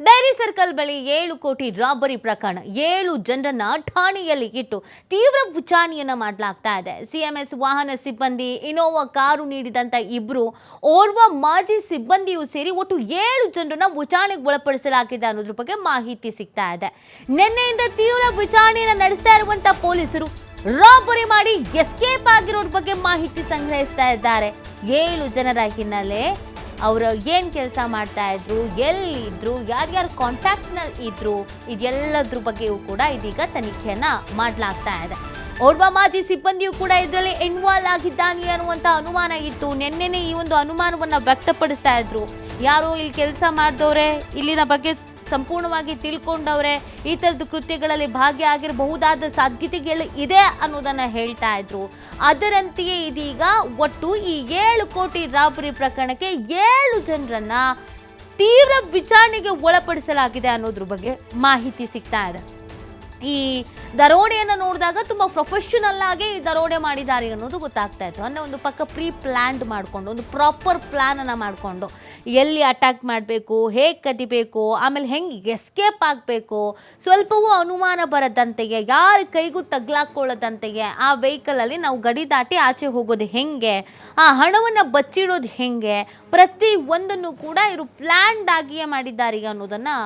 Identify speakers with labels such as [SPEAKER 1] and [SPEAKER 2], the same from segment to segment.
[SPEAKER 1] Dairy circle ಬಳಿ ಏಳು ಕೋಟಿ ರಾಬರಿ ಪ್ರಕರಣ. ಏಳು ಜನರನ್ನ ಠಾಣೆಯಲ್ಲಿ ಇಟ್ಟು ತೀವ್ರ ವಿಚಾರಣೆಯನ್ನ ಮಾಡಲಾಗ್ತಾ ಇದೆ. ಸಿಎಂಎಸ್ ವಾಹನ ಸಿಬ್ಬಂದಿ ಇನೋವಾ ಕಾರು ನೀಡಿದಂತ ಇಬ್ರು ಓರ್ವ ಮಾಜಿ ಸಿಬ್ಬಂದಿಯೂ ಸೇರಿ ಒಟ್ಟು ಏಳು ಜನರನ್ನ ವಿಚಾರಣೆಗೆ ಒಳಪಡಿಸಲಾಗಿದೆ ಅನ್ನೋದ್ರ ಬಗ್ಗೆ ಮಾಹಿತಿ ಸಿಗ್ತಾ ಇದೆ. ನಿನ್ನೆಯಿಂದ ತೀವ್ರ ವಿಚಾರಣೆಯನ್ನ ನಡೆಸ್ತಾ ಇರುವಂತ ಪೊಲೀಸರು ರಾಬರಿ ಮಾಡಿ ಎಸ್ಕೇಪ್ ಆಗಿರೋದ್ರ ಬಗ್ಗೆ ಮಾಹಿತಿ ಸಂಗ್ರಹಿಸ್ತಾ ಇದ್ದಾರೆ. ಏಳು ಜನರ ಹಿನ್ನೆಲೆ ಅವರು ಏನು ಕೆಲಸ ಮಾಡ್ತಾ ಇದ್ರು, ಎಲ್ಲಿದ್ರು, ಯಾರ್ಯಾರು ಕಾಂಟ್ಯಾಕ್ಟ್ನಲ್ಲಿ ಇದ್ರು, ಇದೆಲ್ಲದ್ರ ಬಗ್ಗೆಯೂ ಕೂಡ ಇದೀಗ ತನಿಖೆಯನ್ನು ಮಾಡಲಾಗ್ತಾ ಇದೆ. ಓರ್ವ ಮಾಜಿ ಸಿಬ್ಬಂದಿಯೂ ಕೂಡ ಇದರಲ್ಲಿ ಇನ್ವಾಲ್ವ್ ಆಗಿದ್ದಾನೆ ಅನ್ನುವಂಥ ಅನುಮಾನ ಇತ್ತು. ನಿನ್ನೆನೆ ಈ ಒಂದು ಅನುಮಾನವನ್ನು ವ್ಯಕ್ತಪಡಿಸ್ತಾ ಇದ್ರು. ಯಾರು ಇಲ್ಲಿ ಕೆಲಸ ಮಾಡಿದವ್ರೆ, ಇಲ್ಲಿನ ಬಗ್ಗೆ ಸಂಪೂರ್ಣವಾಗಿ ತಿಳ್ಕೊಂಡವ್ರೆ, ಈ ಥರದ ಕೃತ್ಯಗಳಲ್ಲಿ ಭಾಗಿಯಾಗಿರಬಹುದಾದ ಸಾಧ್ಯತೆಗಳು ಇದೆ ಅನ್ನೋದನ್ನು ಹೇಳ್ತಾ ಇದ್ರು. ಅದರಂತೆಯೇ ಇದೀಗ ಒಟ್ಟು ಈ ಏಳು ಕೋಟಿ ರಾಬರಿ ಪ್ರಕರಣಕ್ಕೆ ಏಳು ಜನರನ್ನ ತೀವ್ರ ವಿಚಾರಣೆಗೆ ಒಳಪಡಿಸಲಾಗಿದೆ ಅನ್ನೋದ್ರ ಬಗ್ಗೆ ಮಾಹಿತಿ ಸಿಗ್ತಾ ಇದೆ. ಈ ದರೋಡೆಯನ್ನು ನೋಡಿದಾಗ ತುಂಬ ಪ್ರೊಫೆಷನಲ್ ಆಗಿ ದರೋಡೆ ಮಾಡಿದ್ದಾರೆ ಅನ್ನೋದು ಗೊತ್ತಾಗ್ತಾ ಇತ್ತು. ಅಂದರೆ ಒಂದು ಪಕ್ಕ ಪ್ರೀ ಪ್ಲ್ಯಾಂಡ್ ಮಾಡಿಕೊಂಡು, ಒಂದು ಪ್ರಾಪರ್ ಪ್ಲ್ಯಾನನ್ನು ಮಾಡಿಕೊಂಡು, ಎಲ್ಲಿ ಅಟ್ಯಾಕ್ ಮಾಡಬೇಕು, ಹೇಗೆ ಕದಿಬೇಕು, ಆಮೇಲೆ ಹೆಂಗೆ ಎಸ್ಕೇಪ್ ಆಗಬೇಕು, ಸ್ವಲ್ಪವೂ ಅನುಮಾನ ಬರದಂತೆಯೇ, ಯಾರ ಕೈಗೂ ತಗ್ಲಾಕೊಳ್ಳದಂತೆಯೇ ಆ ವೆಹಿಕಲಲ್ಲಿ ನಾವು ಗಡಿ ದಾಟಿ ಆಚೆ ಹೋಗೋದು ಹೆಂಗೆ, ಆ ಹಣವನ್ನು ಬಚ್ಚಿಡೋದು ಹೆಂಗೆ, ಪ್ರತಿ ಒಂದನ್ನು ಕೂಡ ಇವರು ಪ್ಲ್ಯಾಂಡ್ ಆಗಿಯೇ ಮಾಡಿದ್ದಾರೆ ಅನ್ನೋದನ್ನು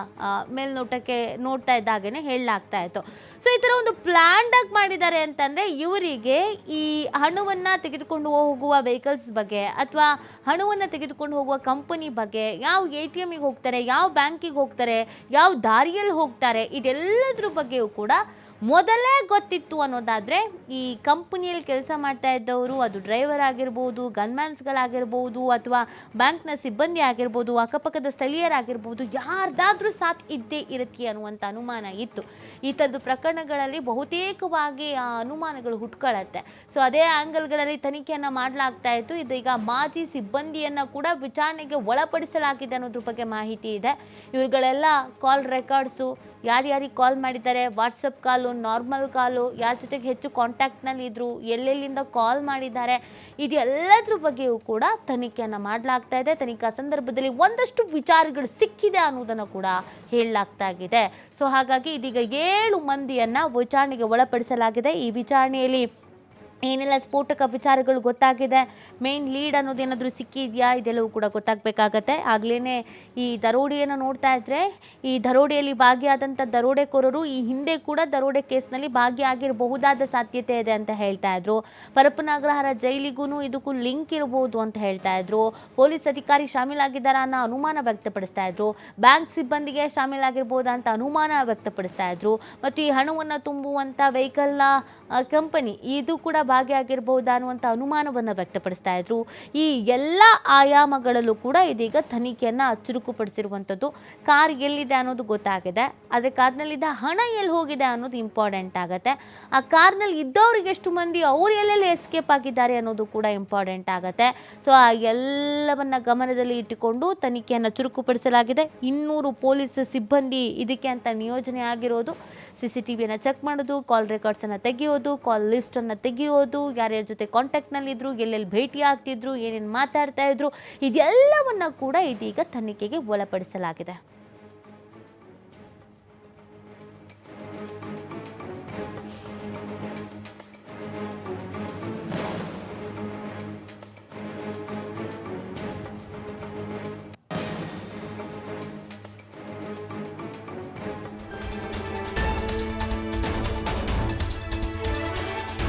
[SPEAKER 1] ಮೇಲ್ನೋಟಕ್ಕೆ ನೋಡ್ತಾ ಇದ್ದಾಗೇನೆ ಹೇಳಲಾಗ್ತಾ ಇತ್ತು. ಸೊ ಈ ಥರ ಒಂದು ಪ್ಲ್ಯಾಂಡ್ ಆಗಿ ಮಾಡಿದ್ದಾರೆ ಅಂತಂದರೆ ಇವರಿಗೆ ಈ ಹಣವನ್ನು ತೆಗೆದುಕೊಂಡು ಹೋಗುವ ವೆಹಿಕಲ್ಸ್ ಬಗ್ಗೆ ಅಥವಾ ಹಣವನ್ನು ತೆಗೆದುಕೊಂಡು ಹೋಗುವ ಕಂಪನಿ ಬಗ್ಗೆ ಯಾವ ಎ ಟಿ ಎಮ್ಮಿಗೆ ಹೋಗ್ತಾರೆ, ಯಾವ ಬ್ಯಾಂಕಿಗೆ ಹೋಗ್ತಾರೆ, ಯಾವ ದಾರಿಯಲ್ಲಿ ಹೋಗ್ತಾರೆ, ಇದೆಲ್ಲದ್ರ ಬಗ್ಗೆಯೂ ಕೂಡ ಮೊದಲೇ ಗೊತ್ತಿತ್ತು ಅನ್ನೋದಾದರೆ ಈ ಕಂಪನಿಯಲ್ಲಿ ಕೆಲಸ ಮಾಡ್ತಾ ಇದ್ದವರು, ಅದು ಡ್ರೈವರ್ ಆಗಿರ್ಬೋದು, ಗನ್ಮ್ಯಾನ್ಸ್ಗಳಾಗಿರ್ಬೋದು, ಅಥವಾ ಬ್ಯಾಂಕ್ನ ಸಿಬ್ಬಂದಿ ಆಗಿರ್ಬೋದು, ಅಕ್ಕಪಕ್ಕದ ಸ್ಥಳೀಯರಾಗಿರ್ಬೋದು, ಯಾರ್ದಾದ್ರೂ ಸಾಥ್ ಇದ್ದೇ ಇರುತ್ತೆ ಅನ್ನುವಂಥ ಅನುಮಾನ ಇತ್ತು. ಈ ಥರದ್ದು ಪ್ರಕರಣಗಳಲ್ಲಿ ಬಹುತೇಕವಾಗಿ ಆ ಅನುಮಾನಗಳು ಹುಟ್ಕೊಳ್ಳುತ್ತೆ. ಸೊ ಅದೇ ಆ್ಯಂಗಲ್ಗಳಲ್ಲಿ ತನಿಖೆಯನ್ನು ಮಾಡಲಾಗ್ತಾ ಇತ್ತು. ಇದೀಗ ಮಾಜಿ ಸಿಬ್ಬಂದಿಯನ್ನು ಕೂಡ ವಿಚಾರಣೆಗೆ ಒಳಪಡಿಸಲಾಗಿದೆ ಅನ್ನೋದ್ರ ಬಗ್ಗೆ ಮಾಹಿತಿ ಇದೆ. ಇವರುಗಳೆಲ್ಲ ಕಾಲ್ ರೆಕಾರ್ಡ್ಸು ಯಾರ್ಯಾರಿಗೆ ಕಾಲ್ ಮಾಡಿದ್ದಾರೆ? ವಾಟ್ಸಪ್ ಕಾಲು ನಾರ್ಮಲ್ ಕಾಲು ಯಾರ ಜೊತೆಗೆ ಹೆಚ್ಚು ಕಾಂಟ್ಯಾಕ್ಟ್ನಲ್ಲಿ ಇದ್ರು, ಎಲ್ಲೆಲ್ಲಿಂದ ಕಾಲ್ ಮಾಡಿದ್ದಾರೆ? ಇದೆಲ್ಲದ್ರ ಬಗ್ಗೆಯೂ ಕೂಡ ತನಿಖೆಯನ್ನು ಮಾಡಲಾಗ್ತಾ ಇದೆ. ತನಿಖಾ ಸಂದರ್ಭದಲ್ಲಿ ಒಂದಷ್ಟು ವಿಚಾರಗಳು ಸಿಕ್ಕಿದೆ ಅನ್ನೋದನ್ನು ಕೂಡ ಹೇಳಲಾಗ್ತಾ ಇದೆ. ಸೊ ಹಾಗಾಗಿ ಇದೀಗ ಏಳು ಮಂದಿಯನ್ನು ವಿಚಾರಣೆಗೆ ಒಳಪಡಿಸಲಾಗಿದೆ. ಈ ವಿಚಾರಣೆಯಲ್ಲಿ ಏನೆಲ್ಲ ಸ್ಫೋಟಕ ವಿಚಾರಗಳು ಗೊತ್ತಾಗಿದೆ? ಮೇನ್ ಲೀಡ್ ಅನ್ನೋದೇನಾದರೂ ಸಿಕ್ಕಿದೆಯಾ? ಇದೆಲ್ಲವೂ ಕೂಡ ಗೊತ್ತಾಗಬೇಕಾಗತ್ತೆ. ಆಗಲೇ ಈ ದರೋಡೆಯನ್ನು ನೋಡ್ತಾ ಇದ್ದರೆ ಈ ದರೋಡೆಯಲ್ಲಿ ಭಾಗಿಯಾದಂಥ ದರೋಡೆಕೋರರು ಈ ಹಿಂದೆ ಕೂಡ ದರೋಡೆ ಕೇಸ್ನಲ್ಲಿ ಭಾಗಿಯಾಗಿರಬಹುದಾದ ಸಾಧ್ಯತೆ ಇದೆ ಅಂತ ಹೇಳ್ತಾ ಇದ್ರು. ಪರಪ್ಪನಾಗ್ರಹಾರ ಜೈಲಿಗೂ ಇದಕ್ಕೂ ಲಿಂಕ್ ಇರಬಹುದು ಅಂತ ಹೇಳ್ತಾ ಇದ್ರು. ಪೊಲೀಸ್ ಅಧಿಕಾರಿ ಶಾಮೀಲಾಗಿದ್ದಾರಾ ಅನ್ನೋ ಅನುಮಾನ ವ್ಯಕ್ತಪಡಿಸ್ತಾ ಇದ್ರು. ಬ್ಯಾಂಕ್ ಸಿಬ್ಬಂದಿಗೆ ಶಾಮೀಲಾಗಿರ್ಬೋದಾ ಅಂತ ಅನುಮಾನ ವ್ಯಕ್ತಪಡಿಸ್ತಾ ಇದ್ರು. ಮತ್ತು ಈ ಹಣವನ್ನು ತುಂಬುವಂಥ ವೆಹಿಕಲ್ನ ಕಂಪನಿ ಇದು ಕೂಡ ಭಾಗಿಯಾಗಿರ್ಬಹುದಾ ಅನ್ನುವಂಥ ಅನುಮಾನವನ್ನು ವ್ಯಕ್ತಪಡಿಸ್ತಾ ಇದ್ರು. ಈ ಎಲ್ಲ ಆಯಾಮಗಳಲ್ಲೂ ಕೂಡ ಇದೀಗ ತನಿಖೆಯನ್ನು ಚುರುಕುಪಡಿಸಿರುವಂಥದ್ದು ಕಾರ್ ಎಲ್ಲಿದೆ ಅನ್ನೋದು ಗೊತ್ತಾಗಿದೆ. ಆದರೆ ಕಾರ್ನಲ್ಲಿದ್ದ ಹಣ ಎಲ್ಲಿ ಹೋಗಿದೆ ಅನ್ನೋದು ಇಂಪಾರ್ಟೆಂಟ್ ಆಗುತ್ತೆ. ಆ ಕಾರ್ನಲ್ಲಿ ಇದ್ದವ್ರಿಗೆ ಎಷ್ಟು ಮಂದಿ ಅವ್ರು ಎಲ್ಲೆಲ್ಲಿ ಎಸ್ಕೇಪ್ ಆಗಿದ್ದಾರೆ ಅನ್ನೋದು ಕೂಡ ಇಂಪಾರ್ಟೆಂಟ್ ಆಗುತ್ತೆ. ಸೊ ಆ ಎಲ್ಲವನ್ನು ಗಮನದಲ್ಲಿ ಇಟ್ಟುಕೊಂಡು ತನಿಖೆಯನ್ನು ಚುರುಕುಪಡಿಸಲಾಗಿದೆ. ಇನ್ನೂರು ಪೊಲೀಸ್ ಸಿಬ್ಬಂದಿ ಇದಕ್ಕೆ ಅಂತ ನಿಯೋಜನೆ ಆಗಿರೋದು. ಸಿ ಸಿ ಟಿ ವಿಯನ್ನು ಚೆಕ್ ಮಾಡೋದು ಕಾಲ್ ರೆಕಾರ್ಡ್ಸನ್ನು ತೆಗೆಯೋದು ಕಾಲ್ ಲಿಸ್ಟನ್ನು ತೆಗೆಯೋದು ಯಾರ್ಯಾರ ಜೊತೆ ಕಾಂಟ್ಯಾಕ್ಟ್ನಲ್ಲಿದ್ದರು ಎಲ್ಲೆಲ್ಲಿ ಭೇಟಿ ಆಗ್ತಿದ್ರು ಏನೇನು ಮಾತಾಡ್ತಾ ಇದ್ರು ಇದೆಲ್ಲವನ್ನು ಕೂಡ ಇದೀಗ ತನಿಖೆಗೆ ಒಳಪಡಿಸಲಾಗಿದೆ.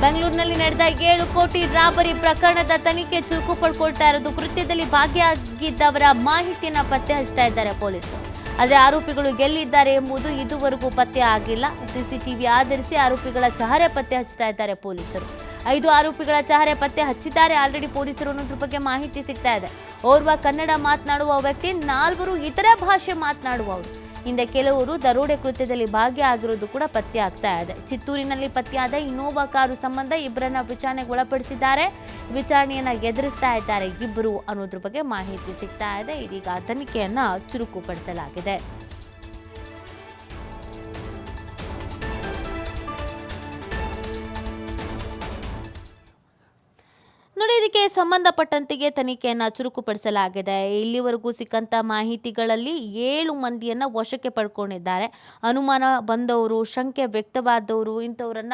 [SPEAKER 1] ಬೆಂಗಳೂರಿನಲ್ಲಿ ನಡೆದ ಏಳು ಕೋಟಿ ರಾಬರಿ ಪ್ರಕರಣದ ತನಿಖೆ ಚುರುಕು ಪಡ್ಕೊಳ್ತಾ ಇರೋದು ಕೃತ್ಯದಲ್ಲಿ ಭಾಗಿಯಾಗಿದ್ದವರ ಮಾಹಿತಿಯನ್ನ ಪತ್ತೆ ಹಚ್ತಾ ಇದ್ದಾರೆ ಪೊಲೀಸರು. ಆದರೆ ಆರೋಪಿಗಳು ಎಲ್ಲಿದ್ದಾರೆ ಎಂಬುದು ಇದುವರೆಗೂ ಪತ್ತೆ ಆಗಿಲ್ಲ. ಸಿಸಿಟಿವಿ ಆಧರಿಸಿ ಆರೋಪಿಗಳ ಚಹರೆ ಪತ್ತೆ ಹಚ್ಚುತ್ತಾ ಇದ್ದಾರೆ ಪೊಲೀಸರು. ಐದು ಆರೋಪಿಗಳ ಚಹರೆ ಪತ್ತೆ ಹಚ್ಚಿದ್ದಾರೆ ಆಲ್ರೆಡಿ ಪೊಲೀಸರು ಅನ್ನೋದ್ರ ಬಗ್ಗೆ ಮಾಹಿತಿ ಸಿಗ್ತಾ ಇದೆ. ಓರ್ವ ಕನ್ನಡ ಮಾತನಾಡುವ ವ್ಯಕ್ತಿ, ನಾಲ್ವರು ಇತರ ಭಾಷೆ ಮಾತನಾಡುವವರು. ಹಿಂದೆ ಕೆಲವರು ದರೋಡೆ ಕೃತ್ಯದಲ್ಲಿ ಭಾಗಿಯಾಗಿರೋದು ಕೂಡ ಪತ್ತೆ ಆಗ್ತಾ ಇದೆ. ಚಿತ್ತೂರಿನಲ್ಲಿ ಪತ್ತೆಯಾದ ಇನ್ನೋವಾ ಕಾರು ಸಂಬಂಧ ಇಬ್ಬರನ್ನ ವಿಚಾರಣೆಗೆ ಒಳಪಡಿಸಿದ್ದಾರೆ. ವಿಚಾರಣೆಯನ್ನ ಎದುರಿಸ್ತಾ ಇದ್ದಾರೆ. ಇಬ್ಬರು ಅನ್ನೋದ್ರ ಬಗ್ಗೆ ಮಾಹಿತಿ ಸಿಗ್ತಾ ಇದೆ. ಇದೀಗ ತನಿಖೆಯನ್ನ ಚುರುಕುಪಡಿಸಲಾಗಿದೆ. ನೋಡಿ ಇದಕ್ಕೆ ತನಿಖೆಯನ್ನು ಚುರುಕುಪಡಿಸಲಾಗಿದೆ. ಇಲ್ಲಿವರೆಗೂ ಸಿಕ್ಕಂತ ಮಾಹಿತಿಗಳಲ್ಲಿ ಏಳು ಮಂದಿಯನ್ನ ವಶಕ್ಕೆ ಪಡ್ಕೊಂಡಿದ್ದಾರೆ. ಅನುಮಾನ ಬಂದವರು, ಶಂಕೆ ವ್ಯಕ್ತವಾದವರು ಇಂಥವರನ್ನ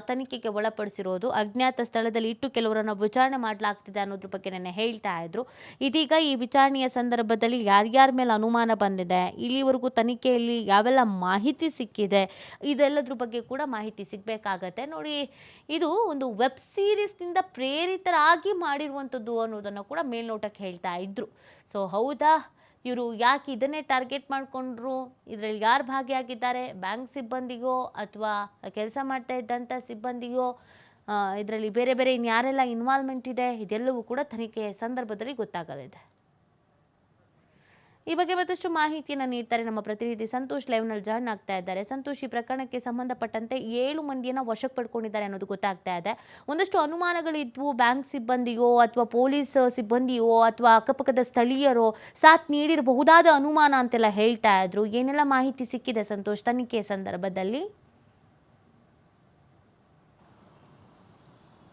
[SPEAKER 1] ತನಿಖೆಗೆ ಒಳಪಡಿಸಿರೋದು. ಅಜ್ಞಾತ ಸ್ಥಳದಲ್ಲಿ ಇಟ್ಟು ಕೆಲವರನ್ನ ವಿಚಾರಣೆ ಮಾಡಲಾಗ್ತಿದೆ ಅನ್ನೋದ್ರ ಬಗ್ಗೆ ನೆನ್ನೆ ಹೇಳ್ತಾ ಇದ್ರು. ಇದೀಗ ಈ ವಿಚಾರಣೆಯ ಸಂದರ್ಭದಲ್ಲಿ ಯಾರ್ಯಾರ ಮೇಲೆ ಅನುಮಾನ ಬಂದಿದೆ, ಇಲ್ಲಿವರೆಗೂ ತನಿಖೆಯಲ್ಲಿ ಯಾವೆಲ್ಲ ಮಾಹಿತಿ ಸಿಕ್ಕಿದೆ, ಇದೆಲ್ಲದ್ರ ಬಗ್ಗೆ ಕೂಡ ಮಾಹಿತಿ ಸಿಗಬೇಕಾಗತ್ತೆ. ನೋಡಿ, ಇದು ಒಂದು ವೆಬ್ ಸೀರೀಸ್ನಿಂದ ಪ್ರೇರಿತರಾಗಿ ಮಾಡಿರುವಂಥದ್ದು ಅನ್ನೋದನ್ನು ಕೂಡ ಮೇಲ್ನೋಟಕ್ಕೆ ಹೇಳ್ತಾ ಇದ್ರು. ಸೊ, ಹೌದಾ? ಇವರು ಯಾಕೆ ಇದನ್ನೇ ಟಾರ್ಗೆಟ್ ಮಾಡಿಕೊಂಡ್ರು? ಇದರಲ್ಲಿ ಯಾರು ಭಾಗಿಯಾಗಿದ್ದಾರೆ? ಬ್ಯಾಂಕ್ ಸಿಬ್ಬಂದಿಗೋ ಅಥವಾ ಕೆಲಸ ಮಾಡ್ತಾ ಇದ್ದಂಥ ಸಿಬ್ಬಂದಿಗೋ? ಇದರಲ್ಲಿ ಬೇರೆ ಬೇರೆ ಇನ್ಯಾರೆಲ್ಲ ಇನ್ವಾಲ್ವ್ಮೆಂಟ್ ಇದೆ? ಇದೆಲ್ಲವೂ ಕೂಡ ತನಿಖೆಯ ಸಂದರ್ಭದಲ್ಲಿ ಗೊತ್ತಾಗಲಿದೆ. ಈ ಬಗ್ಗೆ ಮತ್ತಷ್ಟು ಮಾಹಿತಿಯನ್ನು ನೀಡ್ತಾರೆ ನಮ್ಮ ಪ್ರತಿನಿಧಿ ಸಂತೋಷ್ ಲೈವ್ನಲ್ಲಿ ಜಾಯ್ನ್ ಆಗ್ತಾ ಇದ್ದಾರೆ. ಸಂತೋಷ್, ಈ ಪ್ರಕರಣಕ್ಕೆ ಸಂಬಂಧಪಟ್ಟಂತೆ ಏಳು ಮಂದಿಯನ್ನು ವಶಕ್ಕೆ ಪಡ್ಕೊಂಡಿದ್ದಾರೆ ಅನ್ನೋದು ಗೊತ್ತಾಗ್ತಾ ಇದೆ. ಒಂದಷ್ಟು ಅನುಮಾನಗಳಿದ್ವು. ಬ್ಯಾಂಕ್ ಸಿಬ್ಬಂದಿಯೋ ಅಥವಾ ಪೊಲೀಸ್ ಸಿಬ್ಬಂದಿಯೋ ಅಥವಾ ಅಕ್ಕಪಕ್ಕದ ಸ್ಥಳೀಯರೋ ಸಾಥ್ ನೀಡಿರಬಹುದಾದ ಅನುಮಾನ ಅಂತೆಲ್ಲ ಹೇಳ್ತಾ ಇದ್ರು. ಏನೆಲ್ಲ ಮಾಹಿತಿ ಸಿಕ್ಕಿದೆ ಸಂತೋಷ್, ತನಿಖೆಯ ಸಂದರ್ಭದಲ್ಲಿ?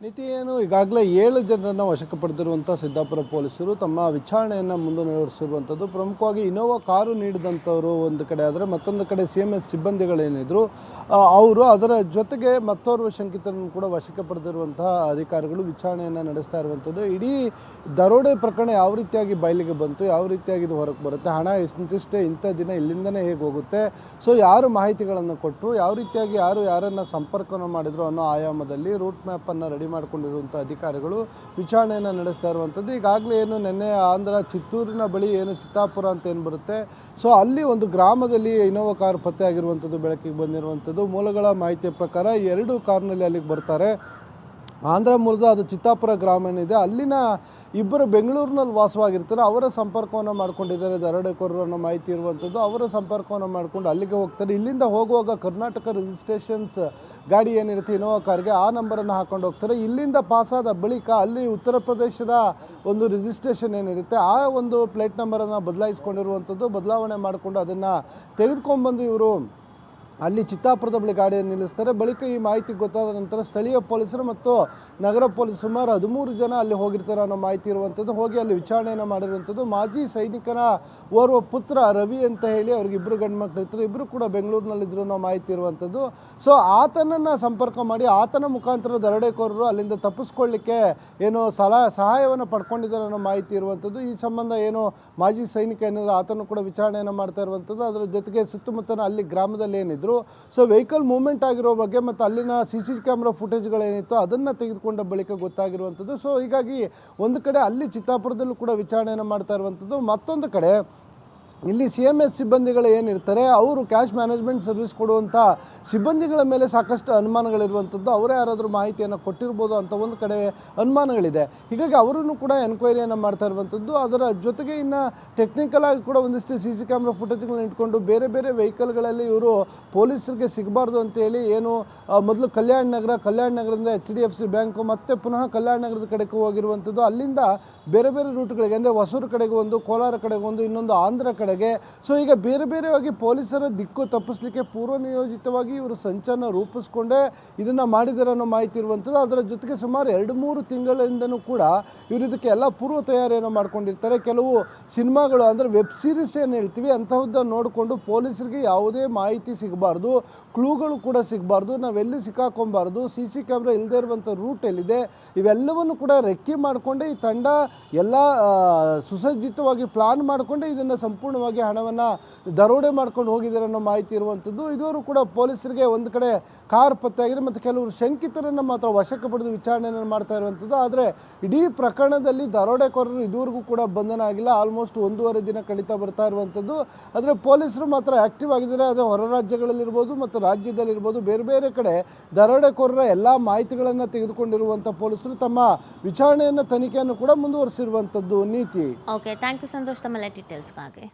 [SPEAKER 2] ನೀತಿ ಏನು ಈಗಾಗಲೇ ಏಳು ಜನರನ್ನು ವಶಕ್ಕೆ ಪಡೆದಿರುವಂಥ ಸಿದ್ದಾಪುರ ಪೊಲೀಸರು ತಮ್ಮ ವಿಚಾರಣೆಯನ್ನು ಮುಂದುವರಿಸಿರುವಂಥದ್ದು ಪ್ರಮುಖವಾಗಿ ಇನೋವಾ ಕಾರು ನೀಡಿದಂಥವರು ಒಂದು ಕಡೆ ಆದರೆ ಮತ್ತೊಂದು ಕಡೆ ಸಿ ಎಂ ಎಸ್ ಸಿಬ್ಬಂದಿಗಳೇನಿದ್ರು ಅವರು ಅದರ ಜೊತೆಗೆ ಮತ್ತೋರ್ವ ಶಂಕಿತರನ್ನು ಕೂಡ ವಶಕ್ಕೆ ಪಡೆದಿರುವಂತಹ ಅಧಿಕಾರಿಗಳು ವಿಚಾರಣೆಯನ್ನು ನಡೆಸ್ತಾ ಇರುವಂಥದ್ದು. ಇಡೀ ದರೋಡೆ ಪ್ರಕರಣ ಯಾವ ರೀತಿಯಾಗಿ ಬಯಲಿಗೆ ಬಂತು, ಯಾವ ರೀತಿಯಾಗಿ ಇದು ಹೊರಗೆ ಬರುತ್ತೆ, ಹಣ ಇಂತಿಷ್ಟೇ ಇಂಥ ದಿನ ಇಲ್ಲಿಂದನೇ ಹೇಗೆ ಹೋಗುತ್ತೆ, ಸೊ ಯಾರು ಮಾಹಿತಿಗಳನ್ನು ಕೊಟ್ಟರು, ಯಾವ ರೀತಿಯಾಗಿ ಯಾರು ಯಾರನ್ನು ಸಂಪರ್ಕವನ್ನು ಮಾಡಿದ್ರು ಅನ್ನೋ ಆಯಾಮದಲ್ಲಿ ರೂಟ್ ಮ್ಯಾಪನ್ನು ರೆಡಿ ಮಾಡಿಕೊಂಡಿರುವಂಥ ಅಧಿಕಾರಿಗಳು ವಿಚಾರಣೆಯನ್ನು ನಡೆಸ್ತಾ ಇರುವಂಥದ್ದು. ಈಗಾಗಲೇ ಏನು ನೆನ್ನೆ ಆಂಧ್ರ ಚಿತ್ತೂರಿನ ಬಳಿ ಏನು ಚಿತ್ತಾಪುರ ಅಂತ ಏನು ಬರುತ್ತೆ. ಸೊ ಅಲ್ಲಿ ಒಂದು ಗ್ರಾಮದಲ್ಲಿ ಇನೋವಾ ಕಾರ್ ಪತ್ತೆ ಆಗಿರುವಂಥದ್ದು ಬೆಳಕಿಗೆ ಬಂದಿರುವಂಥದ್ದು. ಮೂಲಗಳ ಮಾಹಿತಿಯ ಪ್ರಕಾರ ಎರಡು ಕಾರ್ನಲ್ಲಿ ಅಲ್ಲಿಗೆ ಬರ್ತಾರೆ. ಆಂಧ್ರ ಮೂಲದ ಅದು ಚಿತ್ತಾಪುರ ಗ್ರಾಮ ಏನಿದೆ, ಅಲ್ಲಿನ ಇಬ್ಬರು ಬೆಂಗಳೂರಿನಲ್ಲಿ ವಾಸವಾಗಿರ್ತಾರೆ, ಅವರ ಸಂಪರ್ಕವನ್ನು ಮಾಡ್ಕೊಂಡಿದ್ದಾರೆ. ದರೋಡೆಕೋರರು ಅನ್ನೋ ಮಾಹಿತಿ ಇರುವಂಥದ್ದು. ಅವರ ಸಂಪರ್ಕವನ್ನು ಮಾಡಿಕೊಂಡು ಅಲ್ಲಿಗೆ ಹೋಗ್ತಾರೆ. ಇಲ್ಲಿಂದ ಹೋಗುವಾಗ ಕರ್ನಾಟಕ ರಿಜಿಸ್ಟ್ರೇಷನ್ಸ್ ಗಾಡಿ ಏನಿರುತ್ತೆ ಇನೋವಾ ಕಾರ್ಗೆ ಆ ನಂಬರನ್ನು ಹಾಕೊಂಡು ಹೋಗ್ತಾರೆ. ಇಲ್ಲಿಂದ ಪಾಸಾದ ಬಳಿಕ ಅಲ್ಲಿ ಉತ್ತರ ಪ್ರದೇಶದ ಒಂದು ರಿಜಿಸ್ಟ್ರೇಷನ್ ಏನಿರುತ್ತೆ, ಆ ಒಂದು ಪ್ಲೇಟ್ ನಂಬರನ್ನು ಬದಲಾಯಿಸ್ಕೊಂಡಿರುವಂಥದ್ದು. ಬದಲಾವಣೆ ಮಾಡಿಕೊಂಡು ಅದನ್ನು ತೆಗೆದುಕೊಂಡ್ಬಂದು ಇವರು ಅಲ್ಲಿ ಚಿತ್ತಾಪುರದ ಬಳಿ ಗಾಡಿಯನ್ನು ನಿಲ್ಲಿಸ್ತಾರೆ. ಬಳಿಕ ಈ ಮಾಹಿತಿ ಗೊತ್ತಾದ ನಂತರ ಸ್ಥಳೀಯ ಪೊಲೀಸರು ಮತ್ತು ನಗರ ಪೊಲೀಸ್ ಸುಮಾರು ಹದಿಮೂರು ಜನ ಅಲ್ಲಿ ಹೋಗಿರ್ತಾರೆ ಅನ್ನೋ ಮಾಹಿತಿ ಇರುವಂಥದ್ದು. ಹೋಗಿ ಅಲ್ಲಿ ವಿಚಾರಣೆಯನ್ನು ಮಾಡಿರುವಂಥದ್ದು. ಮಾಜಿ ಸೈನಿಕನ ಓರ್ವ ಪುತ್ರ ರವಿ ಅಂತ ಹೇಳಿ ಅವ್ರಿಗೆ ಇಬ್ಬರು ಗಂಡು ಮಕ್ಕಳು ಇರ್ತಾರೆ. ಇಬ್ಬರು ಕೂಡ ಬೆಂಗಳೂರಿನಲ್ಲಿದ್ದರು ಅನ್ನೋ ಮಾಹಿತಿ ಇರುವಂಥದ್ದು. ಸೊ ಆತನನ್ನು ಸಂಪರ್ಕ ಮಾಡಿ, ಆತನ ಮುಖಾಂತರ ದರೋಡೆಕೋರರು ಅಲ್ಲಿಂದ ತಪ್ಪಿಸ್ಕೊಳ್ಳಿಕ್ಕೆ ಏನು ಸಲಹಾ ಸಹಾಯವನ್ನು ಪಡ್ಕೊಂಡಿದ್ದಾರೆ ಅನ್ನೋ ಮಾಹಿತಿ ಇರುವಂಥದ್ದು. ಈ ಸಂಬಂಧ ಏನು ಮಾಜಿ ಸೈನಿಕ ಏನಿದ್ರು ಆತನು ಕೂಡ ವಿಚಾರಣೆಯನ್ನು ಮಾಡ್ತಾ ಇರುವಂಥದ್ದು. ಅದರ ಜೊತೆಗೆ ಸುತ್ತಮುತ್ತಲ ಅಲ್ಲಿ ಗ್ರಾಮದಲ್ಲಿ ಏನಿದ್ರು ಸೊ ವೆಹಿಕಲ್ ಮೂವ್ಮೆಂಟ್ ಆಗಿರೋ ಬಗ್ಗೆ ಮತ್ತು ಅಲ್ಲಿನ ಸಿ ಸಿ ಕ್ಯಾಮ್ರಾ ಫುಟೇಜ್ಗಳೇನಿತ್ತು ಅದನ್ನು ತೆಗೆದುಕೊಂಡ ಬಳಿಕ ಗೊತ್ತಾಗಿರುವಂಥದ್ದು. ಸೊ ಹೀಗಾಗಿ ಒಂದು ಕಡೆ ಅಲ್ಲಿ ಚಿತ್ತಾಪುರದಲ್ಲೂ ಕೂಡ ವಿಚಾರಣೆಯನ್ನು ಮಾಡ್ತಾ ಇರುವಂಥದ್ದು. ಮತ್ತೊಂದು ಕಡೆ ಇಲ್ಲಿ ಸಿ ಎಂ ಎಸ್ ಸಿಬ್ಬಂದಿಗಳು ಏನಿರ್ತಾರೆ, ಅವರು ಕ್ಯಾಶ್ ಮ್ಯಾನೇಜ್ಮೆಂಟ್ ಸರ್ವಿಸ್ ಕೊಡುವಂಥ ಸಿಬ್ಬಂದಿಗಳ ಮೇಲೆ ಸಾಕಷ್ಟು ಅನುಮಾನಗಳಿರುವಂಥದ್ದು. ಅವರೇ ಯಾರಾದರೂ ಮಾಹಿತಿಯನ್ನು ಕೊಟ್ಟಿರ್ಬೋದು ಅಂತ ಒಂದು ಕಡೆ ಅನುಮಾನಗಳಿದೆ. ಹೀಗಾಗಿ ಅವರನ್ನು ಕೂಡ ಎನ್ಕ್ವೈರಿಯನ್ನು ಮಾಡ್ತಾ ಇರುವಂಥದ್ದು. ಅದರ ಜೊತೆಗೆ ಇನ್ನು ಟೆಕ್ನಿಕಲ್ ಆಗಿ ಕೂಡ ಒಂದಿಷ್ಟು ಸಿ ಸಿ ಕ್ಯಾಮ್ರಾ ಫುಟೇಜ್ಗಳನ್ನ ಇಟ್ಕೊಂಡು ಬೇರೆ ಬೇರೆ ವೆಹಿಕಲ್ಗಳಲ್ಲಿ ಇವರು ಪೊಲೀಸರಿಗೆ ಸಿಗಬಾರ್ದು ಅಂತೇಳಿ ಏನು ಮೊದಲು ಕಲ್ಯಾಣ ನಗರ, ಕಲ್ಯಾಣ ನಗರದಿಂದ H D F C bank ಮತ್ತೆ ಪುನಃ ಕಲ್ಯಾಣ ನಗರದ ಕಡೆಗೆ ಹೋಗಿರುವಂಥದ್ದು. ಅಲ್ಲಿಂದ ಬೇರೆ ಬೇರೆ ರೂಟ್ಗಳಿಗೆ, ಅಂದರೆ ಹೊಸೂರು ಕಡೆಗೆ ಒಂದು, ಕೋಲಾರ ಕಡೆಗೆ ಒಂದು, ಇನ್ನೊಂದು ಆಂಧ್ರ ಕಡೆಗೆ. ಸೊ ಈಗ ಬೇರೆ ಬೇರೆಯಾಗಿ ಪೊಲೀಸರ ದಿಕ್ಕು ತಪ್ಪಿಸ್ಲಿಕ್ಕೆ ಪೂರ್ವ ನಿಯೋಜಿತವಾಗಿ ಇವರು ಸಂಚನ್ನು ರೂಪಿಸ್ಕೊಂಡೇ ಇದನ್ನು ಮಾಡಿದ್ದಾರೆ ಅನ್ನೋ ಮಾಹಿತಿ ಇರುವಂಥದ್ದು. ಅದರ ಜೊತೆಗೆ ಸುಮಾರು ಎರಡು ಮೂರು ತಿಂಗಳಿಂದನೂ ಕೂಡ ಇವರು ಇದಕ್ಕೆ ಎಲ್ಲ ಪೂರ್ವ ತಯಾರಿಯನ್ನು ಮಾಡ್ಕೊಂಡಿರ್ತಾರೆ. ಕೆಲವು ಸಿನಿಮಾಗಳು, ಅಂದರೆ ವೆಬ್ ಸೀರೀಸ್ ಏನು ಹೇಳ್ತೀವಿ, ಅಂತಹದ್ದನ್ನು ನೋಡಿಕೊಂಡು ಪೊಲೀಸರಿಗೆ ಯಾವುದೇ ಮಾಹಿತಿ ಸಿಗಬಾರ್ದು. ಕ್ಲೂಗಳು ಕೂಡ ಸಿಗಬಾರ್ದು. ನಾವೆಲ್ಲಿ ಸಿಕ್ಕಾಕೊಬಾರ್ದು. ಸಿ ಸಿ ಕ್ಯಾಮ್ರಾ ಇಲ್ಲದೇ ಇರುವಂಥ ರೂಟ್ ಎಲ್ಲಿದೆ? ಇವೆಲ್ಲವನ್ನು ಕೂಡ ರೆಕ್ಕಿ ಮಾಡಿಕೊಂಡೇ ಈ ತಂಡ ಎಲ್ಲ ಸುಸಜ್ಜಿತವಾಗಿ ಪ್ಲಾನ್ ಮಾಡಿಕೊಂಡೇ ಇದನ್ನು ಸಂಪೂರ್ಣವಾಗಿ ಹಣವನ್ನು ದರೋಡೆ ಮಾಡ್ಕೊಂಡು ಹೋಗಿದ್ದಾರೆ ಅನ್ನೋ ಮಾಹಿತಿ ಇರುವಂಥದ್ದು. ಇದುವರೆಗೂ ಕೂಡ ಪೊಲೀಸರಿಗೆ ಒಂದು ಕಡೆ ಕಾರ್ ಪತ್ತೆಯಾಗಿದೆ ಮತ್ತು ಕೆಲವರು ಶಂಕಿತರನ್ನು ಮಾತ್ರ ವಶಕ್ಕೆ ಪಡೆದು ವಿಚಾರಣೆಯನ್ನು ಮಾಡ್ತಾ ಇರುವಂಥದ್ದು. ಆದರೆ ಇಡೀ ಪ್ರಕರಣದಲ್ಲಿ ದರೋಡೆಕೋರರು ಇದುವರೆಗೂ ಕೂಡ ಬಂಧನ ಆಗಿಲ್ಲ. ಆಲ್ಮೋಸ್ಟ್ ಒಂದೂವರೆ ದಿನ ಕಳೀತಾ ಬರ್ತಾ ಇರುವಂಥದ್ದು. ಆದರೆ ಪೊಲೀಸರು ಮಾತ್ರ ಆ್ಯಕ್ಟಿವ್ ಆಗಿದ್ದಾರೆ. ಆದರೆ ಹೊರ ರಾಜ್ಯಗಳಲ್ಲಿರ್ಬೋದು ಮತ್ತು ರಾಜ್ಯದಲ್ಲಿರ್ಬೋದು ಬೇರೆ ಬೇರೆ ಕಡೆ ದರೋಡೆಕೋರರ ಎಲ್ಲ ಮಾಹಿತಿಗಳನ್ನು ತೆಗೆದುಕೊಂಡಿರುವಂಥ ಪೊಲೀಸರು ತಮ್ಮ ವಿಚಾರಣೆಯನ್ನು, ತನಿಖೆಯನ್ನು ಕೂಡ ಮುಂದುವರಿಸಿರುವಂಥದ್ದು ನೀತಿ
[SPEAKER 1] ಓಕೆ ಥ್ಯಾಂಕ್ ಯು ಸಂತೋಷ್ ತಮ್ಮೆಲ್ಲ ಡೀಟೇಲ್ಸ್ಗಾಗಿ